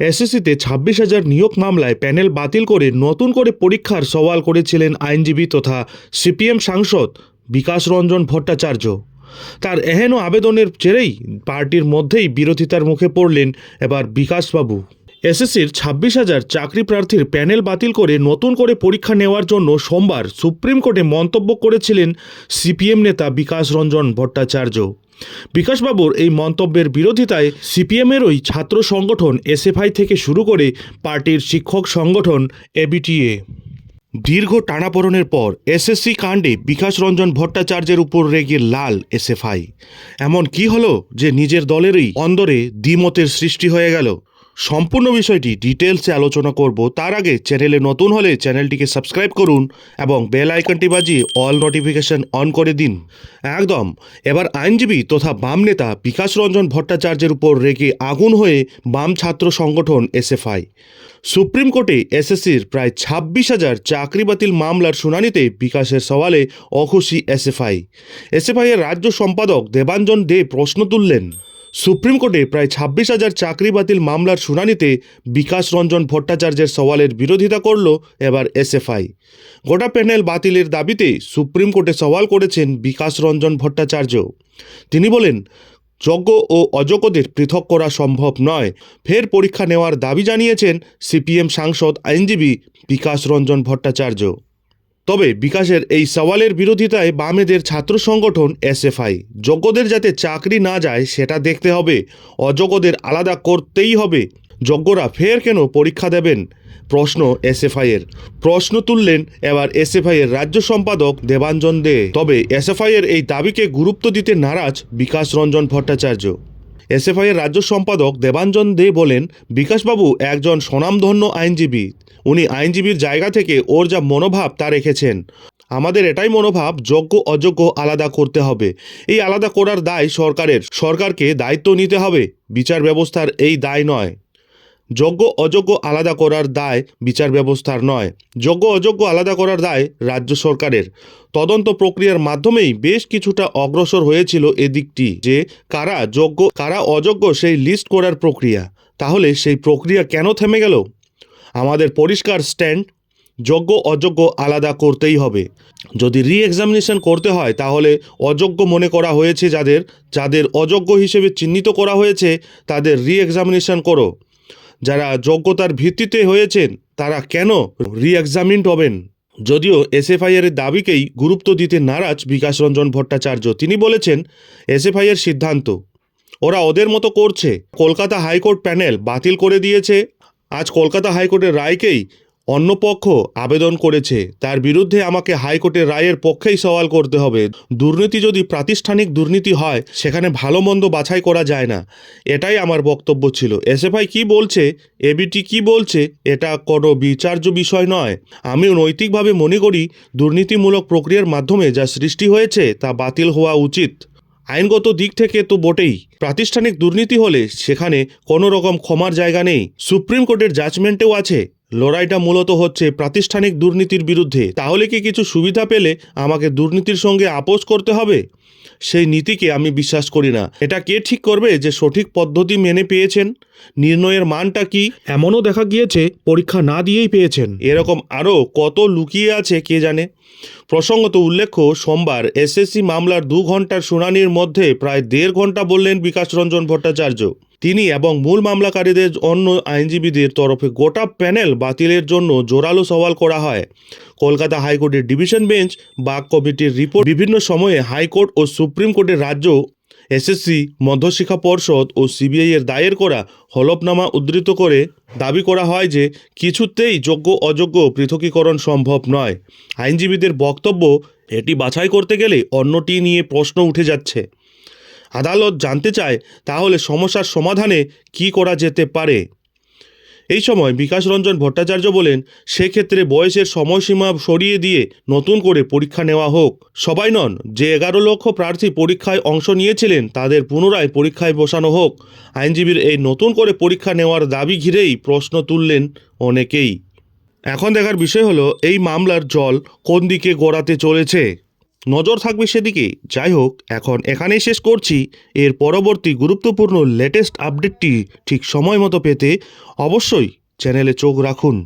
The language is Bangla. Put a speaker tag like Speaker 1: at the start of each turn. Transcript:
Speaker 1: এসএসসিতে ছাব্বিশ হাজার নিয়োগ মামলায় প্যানেল বাতিল করে নতুন করে পরীক্ষার সওয়াল করেছিলেন আইনজীবী তথা সিপিএম সাংসদ বিকাশ রঞ্জন ভট্টাচার্য। তার এহেন আবেদনের জেরেই পার্টির মধ্যেই বিরোধিতার মুখে পড়লেন এবার বিকাশবাবু। এসএসসির ছাব্বিশ হাজার চাকরি প্রার্থীর প্যানেল বাতিল করে নতুন করে পরীক্ষা নেওয়ার জন্য সোমবার সুপ্রিম কোর্টে মন্তব্য করেছিলেন সিপিএম নেতা বিকাশ রঞ্জন ভট্টাচার্য। বিকাশবাবুর এই মন্তব্যের বিরোধিতায় সিপিএমেরই ছাত্র সংগঠন এসএফআই থেকে শুরু করে পার্টির শিক্ষক সংগঠন এবিটিএ। দীর্ঘ টানাপোড়নের পর এসএসসি কাণ্ডে বিকাশ রঞ্জন ভট্টাচার্যের উপর রেগে লাল এসএফআই। এমন কি হলো যে নিজের দলেরই অন্দরে দ্বিমতের সৃষ্টি হয়ে গেল? সম্পূর্ণ বিষয়টি ডিটেলসে আলোচনা করব। তার আগে চ্যানেলে নতুন হলে চ্যানেলটিকে সাবস্ক্রাইব করুন এবং বেল আইকনটি বাজিয়ে অল নোটিফিকেশন অন করে দিন। একদম, এবার আইনজীবী তথা বাম নেতা বিকাশ রঞ্জন ভট্টাচার্যের উপর রেগে আগুন হয়ে বাম ছাত্র সংগঠন এসএফআই। সুপ্রিম কোর্টে এসএসসির প্রায় ছাব্বিশ হাজার চাকরি বাতিল মামলার শুনানিতে বিকাশের সওয়ালে অখুশি এসএফআই। এসএফআই এর রাজ্য সম্পাদক দেবাঞ্জন দে প্রশ্ন তুললেন সুপ্রিম কোর্টে প্রায় ছাব্বিশ হাজার চাকরি বাতিল মামলার শুনানিতে বিকাশ রঞ্জন ভট্টাচার্যের সওয়ালের বিরোধিতা করল এবার এসএফআই। গোটা প্যানেল বাতিলের দাবিতে সুপ্রিম কোর্টে সওয়াল করেছেন বিকাশ রঞ্জন ভট্টাচার্য। তিনি বলেন যোগ্য ও অযোগ্যদের পৃথক করা সম্ভব নয়। ফের পরীক্ষা নেওয়ার দাবি জানিয়েছেন সিপিএম সাংসদ আইনজীবী বিকাশ রঞ্জন ভট্টাচার্য। তবে বিকাশের এই সওয়ালের বিরোধিতায় বামেদের ছাত্র সংগঠন এসএফআই। যোগ্যদের যাতে চাকরি না যায়, সেটা দেখতে হবে। অযোগ্যদের আলাদা করতেই হবে। যোগ্যরা ফের কেন পরীক্ষা দেবেন? প্রশ্ন এসএফআই এর প্রশ্ন তুললেন এবার এসএফআই এর রাজ্য সম্পাদক দেবাঞ্জন দে। তবে এসএফআই এর এই দাবিকে গুরুত্ব দিতে নারাজ বিকাশ রঞ্জন ভট্টাচার্য। এসএফআই এর রাজ্য সম্পাদক দেবাঞ্জন দে বলেন, বিকাশবাবু একজন স্বনামধন্য আইনজীবী। উনি আইনজীবীর জায়গা থেকে ওর যা মনোভাব তা রেখেছেন। আমাদের এটাই মনোভাব, যোগ্য, অযোগ্য আলাদা করতে হবে। এই আলাদা করার দায় সরকারের। সরকারকে দায়িত্ব নিতে হবে, বিচার ব্যবস্থার এই দায় নয়। যোগ্য, অযোগ্য আলাদা করার দায় বিচার ব্যবস্থার নয়। যোগ্য, অযোগ্য আলাদা করার দায় রাজ্য সরকারের। তদন্ত প্রক্রিয়ার মাধ্যমেই বেশ কিছুটা অগ্রসর হয়েছিল এদিকটি যে কারা যোগ্য, কারা অযোগ্য সেই লিস্ট করার প্রক্রিয়া। তাহলে সেই প্রক্রিয়া কেন থেমে গেল? আমাদের পরিষ্কার স্ট্যান্ড, যোগ্য, অযোগ্য আলাদা করতেই হবে। যদি রি এক্সামিনেশন করতে হয়, তাহলে অযোগ্য মনে করা হয়েছে যাদের যাদের অযোগ্য হিসেবে চিহ্নিত করা হয়েছে, তাদের রি এক্সামিনেশন করো। যারা যোগ্যতার ভিত্তিতে হয়েছেন, তারা কেন রি এক্সামিনড হবেন? যদিও এসএফআই এর দাবিকেই গুরুত্ব দিতে নারাজ বিকাশ রঞ্জন ভট্টাচার্য, তিনি বলেছেন এসএফআই এর সিদ্ধান্ত, ওরা ওদের মতো করছে। কলকাতা হাইকোর্ট প্যানেল বাতিল করে দিয়েছে। আজ কলকাতা হাইকোর্টের রায়কেই অন্য পক্ষ আবেদন করেছে। তার বিরুদ্ধে আমাকে হাইকোর্টের রায়ের পক্ষেই সওয়াল করতে হবে। দুর্নীতি যদি প্রাতিষ্ঠানিক দুর্নীতি হয়, সেখানে ভালো মন্দ বাছাই করা যায় না। এটাই আমার বক্তব্য ছিল। এসএফআই কি বলছে, এবিটি কি বলছে, এটা কোনো বিচার্য বিষয় নয়। আমি নৈতিকভাবে মনে করি, দুর্নীতিমূলক প্রক্রিয়ার মাধ্যমে যা সৃষ্টি হয়েছে তা বাতিল হওয়া উচিত। আইনগত দিক থেকে তো বটেই। প্রাতিষ্ঠানিক দুর্নীতি হলে সেখানে কোনো রকম ক্ষমার জায়গা নেই। সুপ্রিম কোর্টের জাজমেন্টেও আছে, লড়াইটা মূলত হচ্ছে প্রাতিষ্ঠানিক দুর্নীতির বিরুদ্ধে। তাহলে কি কিছু সুবিধা পেলে আমাকে দুর্নীতির সঙ্গে আপোষ করতে হবে? সেই নীতিকে আমি বিশ্বাস করি না। এটা কে ঠিক করবে যে সঠিক পদ্ধতি মেনে পেয়েছেন? নির্ণয়ের মানটা কি? এমনও দেখা গিয়েছে পরীক্ষা না দিয়েই পেয়েছেন। এরকম আরও কত লুকিয়ে আছে কে জানে? প্রসঙ্গত উল্লেখ্য সোমবার এসএসসি মামলার দু ঘণ্টার শুনানির মধ্যে প্রায় দেড় ঘণ্টা বললেন বিকাশ রঞ্জন ভট্টাচার্য। তিনি এবং মূল মামলাকারীদের অন্য আইনজীবীদের তরফে গোটা প্যানেল বাতিলের জন্য জোরালো সওয়াল করা হয়। কলকাতা হাইকোর্টের ডিভিশন বেঞ্চ বা কমিটির রিপোর্ট, বিভিন্ন সময়ে হাইকোর্ট ও সুপ্রিম কোর্টের রাজ্য এসএসসি মধ্যশিক্ষা পর্ষদ ও সিবিআই এর দায়ের করা হলফনামা উদ্ধৃত করে দাবি করা হয় যে কিছুতেই যোগ্য অযোগ্য পৃথকীকরণ সম্ভব নয়। আইনজীবীদের বক্তব্য, এটি বাছাই করতে গেলে অন্যটি নিয়ে প্রশ্ন উঠে যাচ্ছে। আদালত জানতে চায় তাহলে সমস্যার সমাধানে কি করা যেতে পারে। এই সময় বিকাশ রঞ্জন ভট্টাচার্য বলেন, সেক্ষেত্রে বয়সের সময়সীমা সরিয়ে দিয়ে নতুন করে পরীক্ষা নেওয়া হোক। সবাই নন, যে এগারো লক্ষ প্রার্থী পরীক্ষায় অংশ নিয়েছিলেন তাদের পুনরায় পরীক্ষায় বসানো হোক। আইনজীবীর এই নতুন করে পরীক্ষা নেওয়ার দাবি ঘিরেই প্রশ্ন তুললেন অনেকেই। এখন দেখার বিষয় হলো, এই মামলার জল কোন দিকে গড়াতে চলেছে? নজর থাকবে সেদিকে। যাই হোক, এখন এখানেই শেষ করছি। এর পরবর্তী গুরুত্বপূর্ণ লেটেস্ট আপডেটটি ঠিক সময় মতো পেতে অবশ্যই চ্যানেলে চোখ রাখুন।